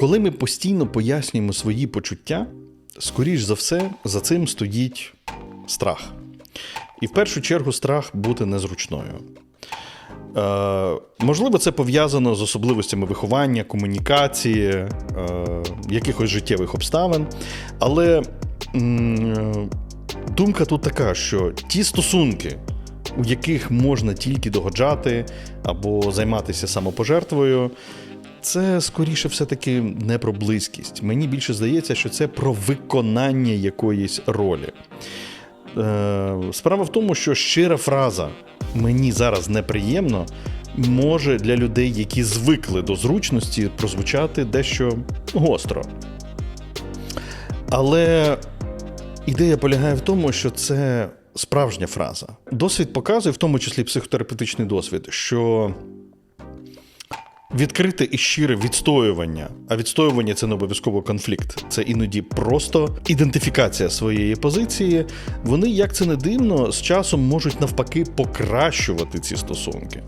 Коли ми постійно пояснюємо свої почуття, скоріш за все, за цим стоїть страх. І в першу чергу страх бути незручною. Е, можливо, це пов'язано з особливостями виховання, комунікації, е, якихось життєвих обставин. Але м, думка тут така, що ті стосунки, у яких можна тільки догоджати або займатися самопожертвою, це скоріше все-таки не про близькість. Мені більше здається, що це про виконання якоїсь ролі. Е, Справа в тому, що щира фраза мені зараз неприємно може для людей, які звикли до зручності, прозвучати дещо гостро. Але ідея полягає в тому, що це справжня фраза. Досвід показує, в тому числі психотерапевтичний досвід, що відкрите і щире відстоювання, а відстоювання це не обов'язково конфлікт, це іноді просто ідентифікація своєї позиції. Вони, як це не дивно, з часом можуть навпаки покращувати ці стосунки.